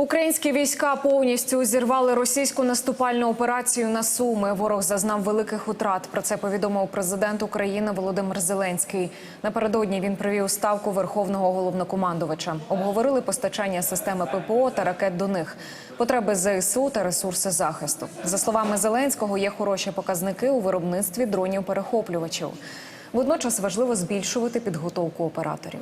Українські війська повністю зірвали російську наступальну операцію на Суми. Ворог зазнав великих утрат. Про це повідомив президент України Володимир Зеленський. Напередодні він провів ставку верховного головнокомандувача. Обговорили постачання системи ППО та ракет до них, потреби ЗСУ та ресурси захисту. За словами Зеленського, є хороші показники у виробництві дронів перехоплювачів. Водночас важливо збільшувати підготовку операторів.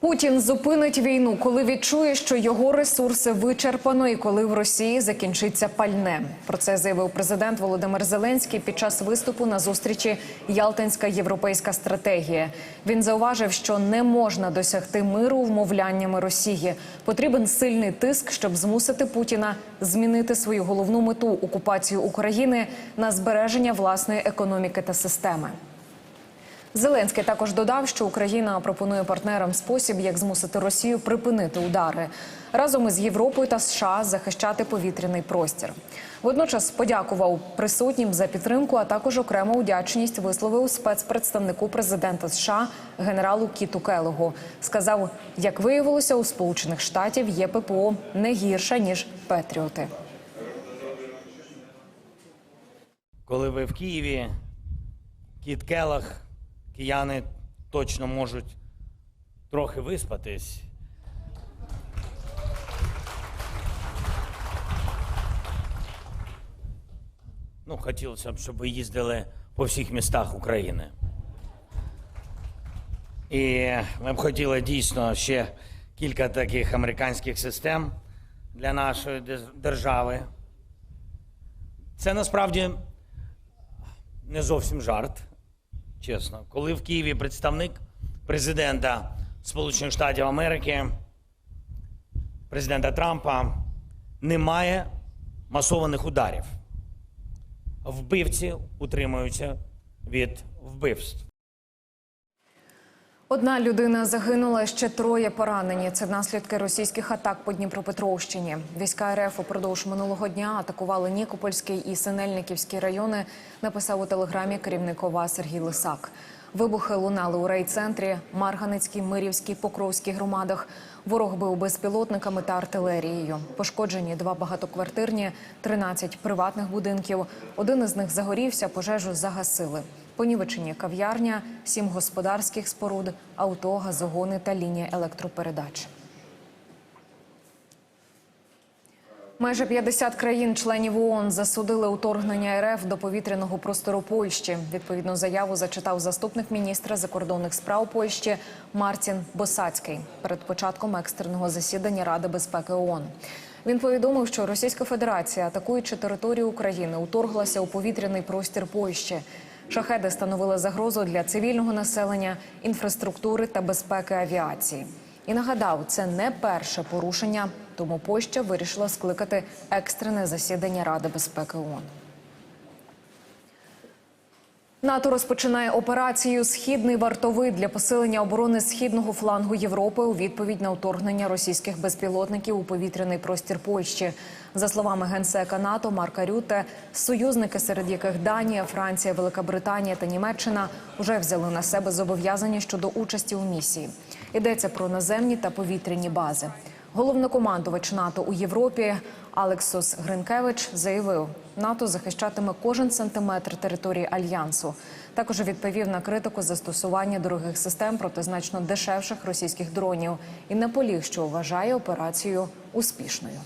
Путін зупинить війну, коли відчує, що його ресурси вичерпано, і коли в Росії закінчиться пальне. Про це заявив президент Володимир Зеленський під час виступу на зустрічі Ялтинська європейська стратегія. Він зауважив, що не можна досягти миру вмовляннями Росії. Потрібен сильний тиск, щоб змусити Путіна змінити свою головну мету окупацію України на збереження власної економіки та системи. Зеленський також додав, що Україна пропонує партнерам спосіб, як змусити Росію припинити удари разом із Європою та США захищати повітряний простір. Водночас подякував присутнім за підтримку, а також окрему вдячність висловив спецпредставнику президента США генералу Кіту Келогу. Сказав, як виявилося, у Сполучених Штатів є ППО не гірша ніж Петріоти. Коли ви в Києві, Кіт Келах, кияни точно можуть трохи виспатись. Ну, хотілося б, щоб ви їздили по всіх містах України. І ми б хотіли дійсно ще кілька таких американських систем для нашої держави. Це насправді не зовсім жарт, чесно. Коли в Києві представник президента Сполучених Штатів Америки, президента Трампа, немає масованих ударів. Вбивці утримуються від вбивств. Одна людина загинула, ще троє поранені. Це наслідки російських атак по Дніпропетровщині. Війська РФ упродовж минулого дня атакували Нікопольський і Синельниківський райони. Написав у телеграмі керівник ОВА Сергій Лисак. Вибухи лунали у райцентрі, Марганецькій, Мирівській, Покровській громадах. Ворог бив безпілотниками та артилерією. Пошкоджені два багатоквартирні, 13 приватних будинків. Один із них загорівся, пожежу загасили. Понівечені кав'ярня, сім господарських споруд, авто, газогони та лінія електропередач. Майже 50 країн-членів ООН засудили уторгнення РФ до повітряного простору Польщі. Відповідну заяву зачитав заступник міністра закордонних справ Польщі Мартін Босацький перед початком екстреного засідання Ради безпеки ООН. Він повідомив, що Російська Федерація, атакуючи територію України, уторглася у повітряний простір Польщі. Шахеди становили загрозу для цивільного населення, інфраструктури та безпеки авіації. І нагадав, це не перше порушення, тому Польща вирішила скликати екстрене засідання Ради безпеки ООН. НАТО розпочинає операцію Східний вартовий для посилення оборони східного флангу Європи у відповідь на вторгнення російських безпілотників у повітряний простір Польщі. За словами генсека НАТО Марка Рюте, союзники, серед яких Данія, Франція, Велика Британія та Німеччина, вже взяли на себе зобов'язання щодо участі у місії. Йдеться про наземні та повітряні бази. Головнокомандувач НАТО у Європі Алексус Гринкевич заявив, НАТО захищатиме кожен сантиметр території альянсу. Також відповів на критику застосування дорогих систем проти значно дешевших російських дронів і наполіг, що вважає операцію успішною.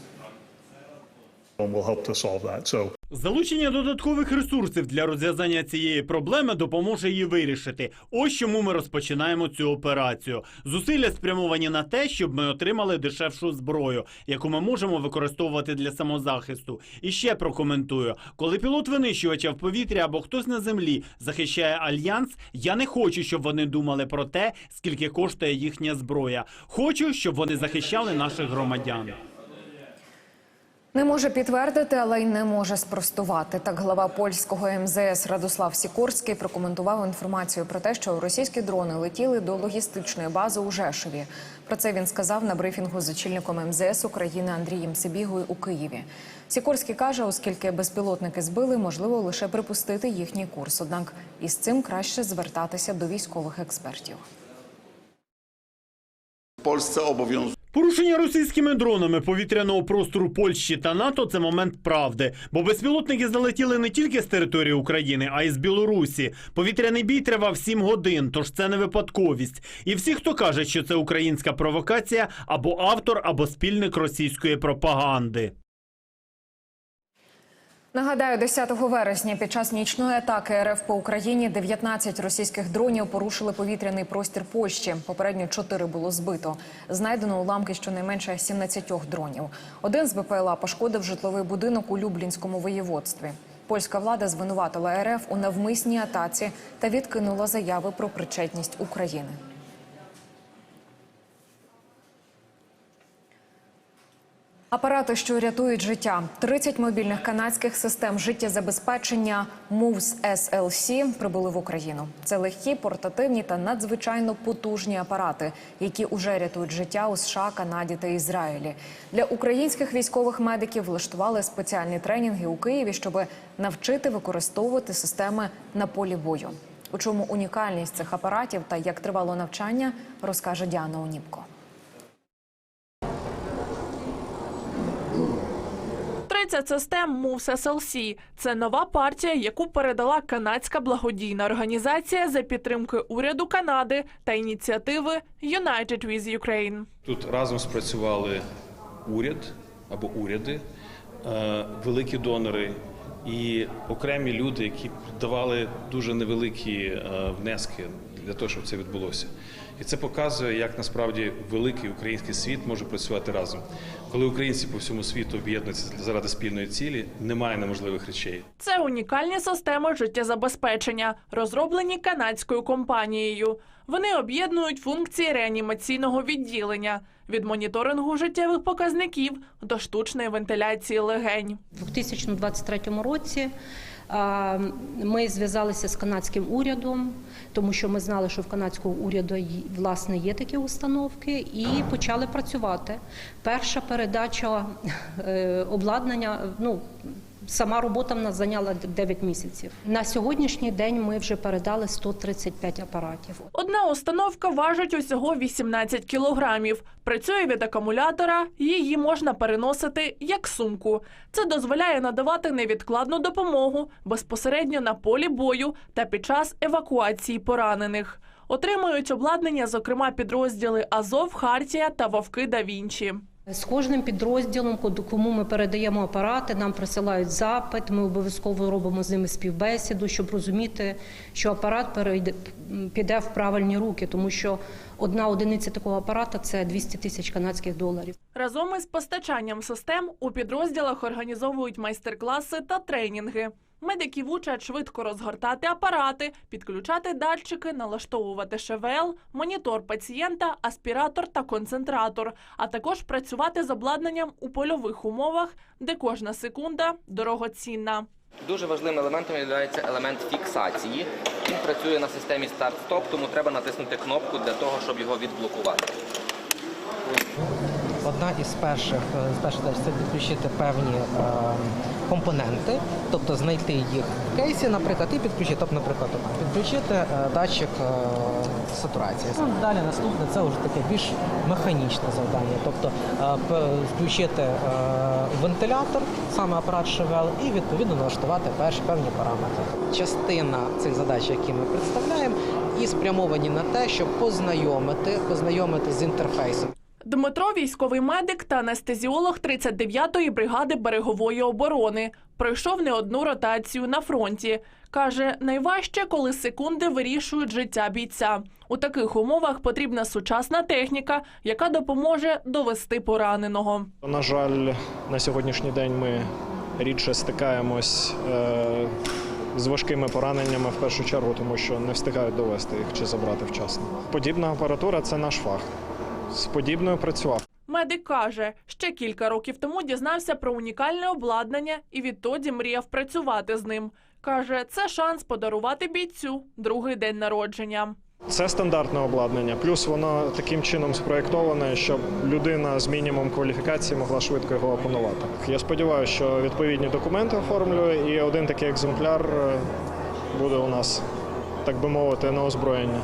Залучення додаткових ресурсів для розв'язання цієї проблеми допоможе її вирішити. Ось чому ми розпочинаємо цю операцію. Зусилля спрямовані на те, щоб ми отримали дешевшу зброю, яку ми можемо використовувати для самозахисту. І ще прокоментую: коли пілот винищувача в повітрі або хтось на землі захищає альянс, я не хочу, щоб вони думали про те, скільки коштує їхня зброя. Хочу, щоб вони захищали наших громадян. Не може підтвердити, але й не може спростувати. Так глава польського МЗС Радослав Сікорський прокоментував інформацію про те, що російські дрони летіли до логістичної бази у Жешові. Про це він сказав на брифінгу з очільником МЗС України Андрієм Сибігою у Києві. Сікорський каже, оскільки безпілотники збили, можливо лише припустити їхній курс. Однак із цим краще звертатися до військових експертів. Polsce obowiązuje Порушення російськими дронами повітряного простору Польщі та НАТО це момент правди, бо безпілотники залетіли не тільки з території України, а й з Білорусі. Повітряний бій тривав 7 годин, тож це не випадковість. І всі, хто каже, що це українська провокація, або автор, або спільник російської пропаганди. Нагадаю, 10 вересня під час нічної атаки РФ по Україні 19 російських дронів порушили повітряний простір Польщі. Попередньо 4 було збито. Знайдено уламки щонайменше 17 дронів. Один з БПЛА пошкодив житловий будинок у Люблінському воєводстві. Польська влада звинуватила РФ у навмисній атаці та відкинула заяви про причетність України. Апарати, що рятують життя, 30 мобільних канадських систем життєзабезпечення MOVES SLC прибули в Україну. Це легкі, портативні та надзвичайно потужні апарати, які уже рятують життя у США, Канаді та Ізраїлі. Для українських військових медиків влаштували спеціальні тренінги у Києві, щоб навчити використовувати системи на полі бою. У чому унікальність цих апаратів та як тривало навчання, розкаже Діана Оніпко. 30 систем MOVES SLC – це нова партія, яку передала канадська благодійна організація за підтримки уряду Канади та ініціативи United with Ukraine. Тут разом спрацювали уряд або уряди, е, великі донори і окремі люди, які давали дуже невеликі е, внески для того, щоб це відбулося. І це показує, як насправді великий український світ може працювати разом. Коли українці по всьому світу об'єднуються заради спільної цілі, немає неможливих речей. Це унікальні системи життєзабезпечення, розроблені канадською компанією. Вони об'єднують функції реанімаційного відділення від моніторингу життєвих показників до штучної вентиляції легень. У 2023 році ми зв'язалися з канадським урядом, тому що ми знали, що в канадського уряду власне є такі установки, і почали працювати. Перша передача е, обладнання, ну. Сама робота в нас зайняла 9 місяців. На сьогоднішній день ми вже передали 135 апаратів. Одна установка важить усього 18 кілограмів. Працює від акумулятора, її можна переносити як сумку. Це дозволяє надавати невідкладну допомогу безпосередньо на полі бою та під час евакуації поранених. Отримують обладнання, зокрема, підрозділи Азов, Хартія та Вовки да Вінчі. З кожним підрозділом, кому ми передаємо апарати, нам присилають запит. Ми обов'язково робимо з ними співбесіду, щоб розуміти, що апарат перейде піде в правильні руки, тому що одна одиниця такого апарата це 200 тисяч канадських доларів. Разом із постачанням систем у підрозділах організовують майстер-класи та тренінги. Медиків учать швидко розгортати апарати, підключати датчики, налаштовувати ШВЛ, монітор пацієнта, аспіратор та концентратор, а також працювати з обладнанням у польових умовах, де кожна секунда дорогоцінна. Дуже важливим елементом є елемент фіксації. Він працює на системі старт-стоп, тому треба натиснути кнопку для того, щоб його відблокувати. Одна із перших е, з перших задач це підключити певні е, компоненти, тобто знайти їх в кейсі, наприклад, і підключити, тобто, наприклад, підключити е, датчик сатурації. Ну, Далі наступне це вже таке більш механічне завдання, тобто включити вентилятор, саме апарат ШВЛ, і відповідно налаштувати перші певні параметри. Частина цих задач, які ми представляємо, і спрямовані на те, щоб познайомити, познайомити з інтерфейсом. Дмитро військовий медик та анестезіолог 39-ї бригади берегової оборони. Пройшов не одну ротацію на фронті. Каже, найважче, коли секунди вирішують життя бійця. У таких умовах потрібна сучасна техніка, яка допоможе довести пораненого. На жаль, на сьогоднішній день ми рідше стикаємось е, з важкими пораненнями в першу чергу, тому що не встигають довести їх чи забрати вчасно. Подібна апаратура це наш фах. З подібною працював. Медик каже, ще кілька років тому дізнався про унікальне обладнання і відтоді мріяв працювати з ним. Каже, це шанс подарувати бійцю другий день народження. Це стандартне обладнання, плюс воно таким чином спроєктоване, щоб людина з мінімум кваліфікації могла швидко його опанувати. Я сподіваюся, що відповідні документи оформлюю, і один такий екземпляр е, буде у нас, так би мовити, на озброєння.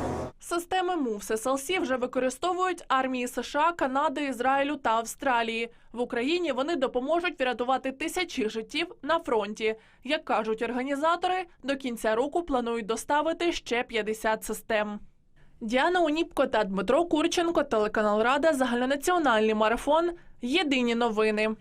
Системи SLC вже використовують армії США, Канади, Ізраїлю та Австралії. В Україні вони допоможуть врятувати тисячі життів на фронті. Як кажуть організатори, до кінця року планують доставити ще 50 систем. Діана Уніпко та Дмитро Курченко, телеканал Рада, загальнонаціональний марафон. Єдині новини.